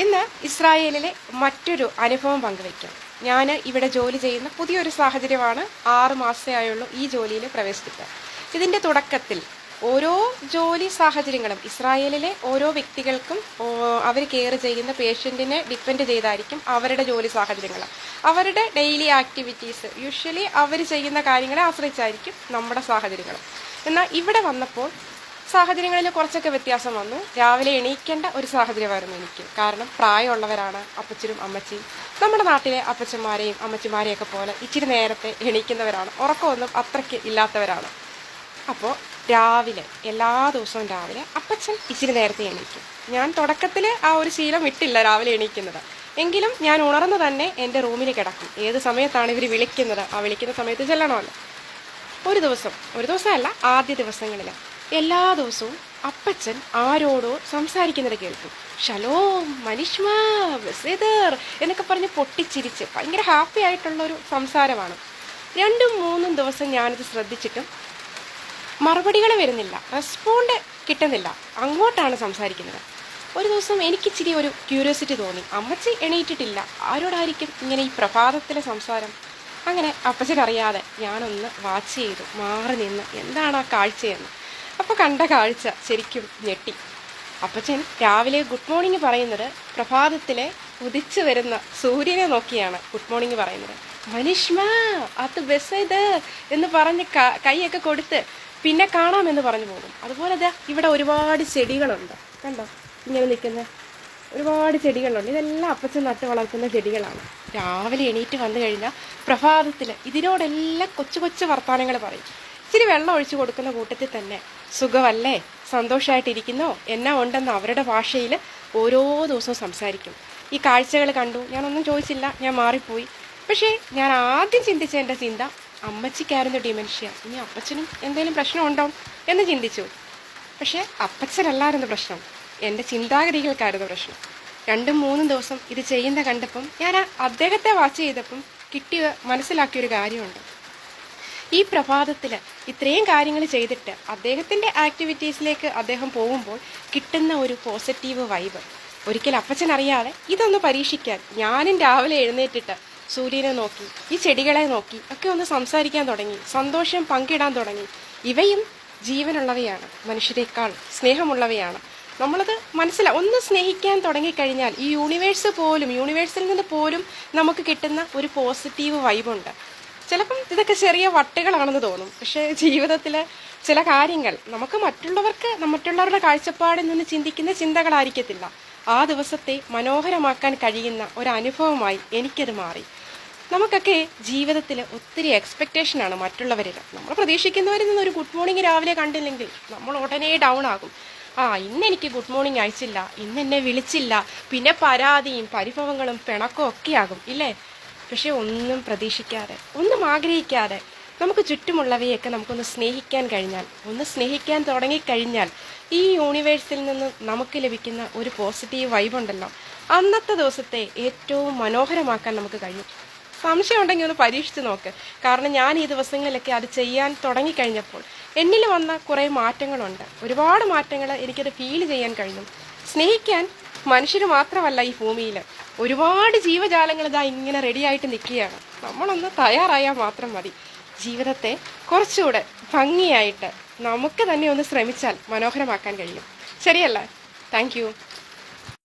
ഇന്ന് ഇസ്രായേലിലെ മറ്റൊരു അനുഭവം പങ്കുവയ്ക്കാം. ഞാൻ ഇവിടെ ജോലി ചെയ്യുന്ന പുതിയൊരു സാഹചര്യമാണ് ആറ് മാസമായുള്ളൂ ഈ ജോലിയിൽ പ്രവേശിച്ചത് ഇതിന്റെ തുടക്കത്തിൽ ഓരോ ജോലി സാഹചര്യങ്ങളും ഇസ്രായേലിലെ ഓരോ വ്യക്തികൾക്കും അവർ കെയർ ചെയ്യുന്ന പേഷ്യന്റിനെ ഡിപ്പെൻഡ് ചെയ്തായിരിക്കും അവരുടെ ജോലി സാഹചര്യങ്ങൾ. അവരുടെ ഡെയിലി ആക്ടിവിറ്റീസ് യൂഷ്വലി അവർ ചെയ്യുന്ന കാര്യങ്ങളെ ആശ്രയിച്ചായിരിക്കും നമ്മുടെ സാഹചര്യങ്ങൾ. എന്നാൽ ഇവിടെ വന്നപ്പോൾ സാഹചര്യങ്ങളിൽ കുറച്ചൊക്കെ വ്യത്യാസം വന്നു. രാവിലെ എണീക്കേണ്ട ഒരു സാഹചര്യമായിരുന്നു എനിക്ക്. കാരണം പ്രായമുള്ളവരാണ് അപ്പച്ചനും അമ്മച്ചിയും. നമ്മുടെ നാട്ടിലെ അപ്പച്ചന്മാരെയും അമ്മച്ചിമാരെയൊക്കെ പോലെ ഇച്ചിരി നേരത്തെ എണീക്കുന്നവരാണ്. ഉറക്കമൊന്നും അത്രയ്ക്ക് ഇല്ലാത്തവരാണ്. അപ്പോൾ രാവിലെ എല്ലാ ദിവസവും രാവിലെ അപ്പച്ചൻ ഇച്ചിരി നേരത്തെ എണീക്കും. ഞാൻ തുടക്കത്തിൽ ആ ഒരു ശീലം വിട്ടില്ല രാവിലെ എണീക്കുന്നത്. എങ്കിലും ഞാൻ ഉണർന്ന് തന്നെ എന്റെ റൂമിൽ കിടക്കും. ഏത് സമയത്താണ് ഇവർ വിളിക്കുന്നത്? ആ വിളിക്കുന്ന സമയത്ത് ചെല്ലണമല്ലോ. ഒരു ദിവസം ഒരു ദിവസമല്ല ആദ്യ ദിവസങ്ങളിൽ എല്ലാ ദിവസവും അപ്പച്ചൻ ആരോടോ സംസാരിക്കുന്നത് കേൾക്കും. ഷലോ മനിഷ്മ ബസേദർ എന്നൊക്കെ പറഞ്ഞ് പൊട്ടിച്ചിരിച്ച് ഭയങ്കര ഹാപ്പി ആയിട്ടുള്ള ഒരു സംസാരമാണ്. രണ്ടും മൂന്നും ദിവസം ഞാനിത് ശ്രദ്ധിച്ചിട്ടും മറുപടികൾ വരുന്നില്ല. റെസ്പോണ്ട് കിട്ടുന്നില്ല. അങ്ങോട്ടാണ് സംസാരിക്കുന്നത്. ഒരു ദിവസം എനിക്ക് എനിക്കിച്ചിരി ഒരു ക്യൂരിയോസിറ്റി തോന്നി. അമ്മച്ചി എണീറ്റിട്ടില്ല. ആരോടായിരിക്കും ഇങ്ങനെ ഈ പ്രഭാതത്തിലെ സംസാരം? അങ്ങനെ അപ്പച്ചനറിയാതെ ഞാനൊന്ന് വാച്ച് ചെയ്തു. മാറി നിന്ന് എന്താണ് ആ കാഴ്ചയെന്ന്. അപ്പോൾ കണ്ട കാഴ്ച ശരിക്കും ഞെട്ടി. അപ്പച്ചൻ രാവിലെ ഗുഡ് മോർണിംഗ് പറയുന്നത് പ്രഭാതത്തിലെ ഉദിച്ചു വരുന്ന സൂര്യനെ നോക്കിയാണ് ഗുഡ് മോർണിംഗ് പറയുന്നത്. മനിഷ്മ അത് ബസ് ഇത് എന്ന് പറഞ്ഞ് കൈയൊക്കെ കൊടുത്ത് പിന്നെ കാണാമെന്ന് പറഞ്ഞു പോകും. അതുപോലെ ദാ ഇവിടെ ഒരുപാട് ചെടികളുണ്ട്. കണ്ടോ? ഇങ്ങനെ നിൽക്കുന്ന ഒരുപാട് ചെടികളുണ്ട്. ഇതെല്ലാം അപ്പച്ചൻ നട്ട് വളർത്തുന്ന ചെടികളാണ്. രാവിലെ എണീറ്റ് വന്നു കഴിഞ്ഞാൽ പ്രഭാതത്തിൽ ഇതിനോടെല്ലാം കൊച്ചു കൊച്ചു വർത്തമാനങ്ങൾ പറയും. ഇച്ചിരി വെള്ളം ഒഴിച്ചു കൊടുക്കുന്ന കൂട്ടത്തിൽ തന്നെ. സുഖമല്ലേ? സന്തോഷമായിട്ടിരിക്കുന്നോ എന്നാ ഉണ്ടെന്ന് അവരുടെ ഭാഷയിൽ ഓരോ ദിവസവും സംസാരിക്കും. ഈ കാഴ്ചകൾ കണ്ടു. ഞാനൊന്നും ചോദിച്ചില്ല. ഞാൻ മാറിപ്പോയി. പക്ഷേ ഞാൻ ആദ്യം ചിന്തിച്ച എന്റെ ചിന്ത അമ്മച്ചിക്കായിരുന്നു ഡിമെൻഷ്യ ഇനി അപ്പച്ചനും എന്തെങ്കിലും പ്രശ്നമുണ്ടോ എന്ന് ചിന്തിച്ചു. പക്ഷേ അപ്പച്ചനല്ലായിരുന്നു പ്രശ്നം. എന്റെ ചിന്താഗതികൾക്കായിരുന്നു പ്രശ്നം. രണ്ടും മൂന്നും ദിവസം ഇത് ചെയ്യുന്ന കണ്ടപ്പം ഞാൻ അദ്ദേഹത്തെ വാച്ച് ചെയ്തപ്പം കിട്ടിയ മനസ്സിലാക്കിയൊരു കാര്യമുണ്ട്. ഈ പ്രഭാതത്തിൽ ഇത്രയും കാര്യങ്ങൾ ചെയ്തിട്ട് അദ്ദേഹത്തിന്റെ ആക്ടിവിറ്റീസിലേക്ക് അദ്ദേഹം പോകുമ്പോൾ കിട്ടുന്ന ഒരു പോസിറ്റീവ് വൈബ്. ഒരിക്കൽ അപ്പച്ചൻ അറിയാതെ ഇതൊന്ന് പരീക്ഷിക്കാൻ ഞാനും രാവിലെ എഴുന്നേറ്റിട്ട് സൂര്യനെ നോക്കി ഈ ചെടികളെ നോക്കി ഒക്കെ ഒന്ന് സംസാരിക്കാൻ തുടങ്ങി സന്തോഷം പങ്കിടാൻ തുടങ്ങി. ഇവയും ജീവനുള്ളവയാണ് മനുഷ്യരെക്കാൾ സ്നേഹമുള്ളവയാണ്. നമ്മളത് മനസ്സിലാ ഒന്ന് സ്നേഹിക്കാൻ തുടങ്ങിക്കഴിഞ്ഞാൽ ഈ യൂണിവേഴ്സ് പോലും യൂണിവേഴ്സിൽ നിന്ന് പോലും നമുക്ക് കിട്ടുന്ന ഒരു പോസിറ്റീവ് വൈബുണ്ട്. ചിലപ്പം ഇതൊക്കെ ചെറിയ വട്ടുകളാണെന്ന് തോന്നും. പക്ഷേ ജീവിതത്തിലെ ചില കാര്യങ്ങൾ നമുക്ക് മറ്റുള്ളവർക്ക് മറ്റുള്ളവരുടെ കാഴ്ചപ്പാടിൽ നിന്ന് ചിന്തിക്കുന്ന ചിന്തകളായിരിക്കത്തില്ല. ആ ദിവസത്തെ മനോഹരമാക്കാൻ കഴിയുന്ന ഒരു അനുഭവമായി എനിക്കത് മാറി. നമുക്കൊക്കെ ജീവിതത്തിൽ ഒത്തിരി എക്സ്പെക്റ്റേഷനാണ് മറ്റുള്ളവരിൽ. നമ്മൾ പ്രതീക്ഷിക്കുന്നവരിൽ നിന്ന് ഒരു ഗുഡ് മോർണിംഗ് രാവിലെ കണ്ടില്ലെങ്കിൽ നമ്മൾ ഉടനെ ഡൗൺ ആകും. ആ ഇന്ന് എനിക്ക് ഗുഡ് മോർണിംഗ് അയച്ചില്ല ഇന്ന് എന്നെ വിളിച്ചില്ല. പിന്നെ പരാതിയും പരിഭവങ്ങളും പിണക്കവും ആകും ഇല്ലേ? പക്ഷെ ഒന്നും പ്രതീക്ഷിക്കാതെ ഒന്നും ആഗ്രഹിക്കാതെ നമുക്ക് ചുറ്റുമുള്ളവയൊക്കെ നമുക്കൊന്ന് സ്നേഹിക്കാൻ കഴിഞ്ഞാൽ ഒന്ന് സ്നേഹിക്കാൻ തുടങ്ങിക്കഴിഞ്ഞാൽ ഈ യൂണിവേഴ്സിൽ നിന്ന് നമുക്ക് ലഭിക്കുന്ന ഒരു പോസിറ്റീവ് വൈബ് ഉണ്ടല്ലോ. അന്നത്തെ ദിവസത്തെ ഏറ്റവും മനോഹരമാക്കാൻ നമുക്ക് കഴിയും സംശയം ഉണ്ടെങ്കിൽ ഒന്ന് പരീക്ഷിച്ച് നോക്ക്. കാരണം ഞാൻ ഈ ദിവസങ്ങളിലൊക്കെ അത് ചെയ്യാൻ തുടങ്ങിക്കഴിഞ്ഞപ്പോൾ എന്നിൽ വന്ന കുറേ മാറ്റങ്ങളുണ്ട്. ഒരുപാട് മാറ്റങ്ങൾ എനിക്കത് ഫീൽ ചെയ്യാൻ കഴിഞ്ഞു. സ്നേഹിക്കാൻ മനുഷ്യർ മാത്രമല്ല ഈ ഭൂമിയിൽ ഒരുപാട് ജീവജാലങ്ങൾ ഇതാ ഇങ്ങനെ റെഡിയായിട്ട് നിൽക്കുകയാണ്. നമ്മളൊന്ന് തയ്യാറായാൽ മാത്രം മതി. ജീവിതത്തെ കുറച്ചുകൂടെ ഭംഗിയായിട്ട് നമുക്ക് തന്നെ ഒന്ന് ശ്രമിച്ചാൽ മനോഹരമാക്കാൻ കഴിയും. ശരിയല്ലേ? താങ്ക്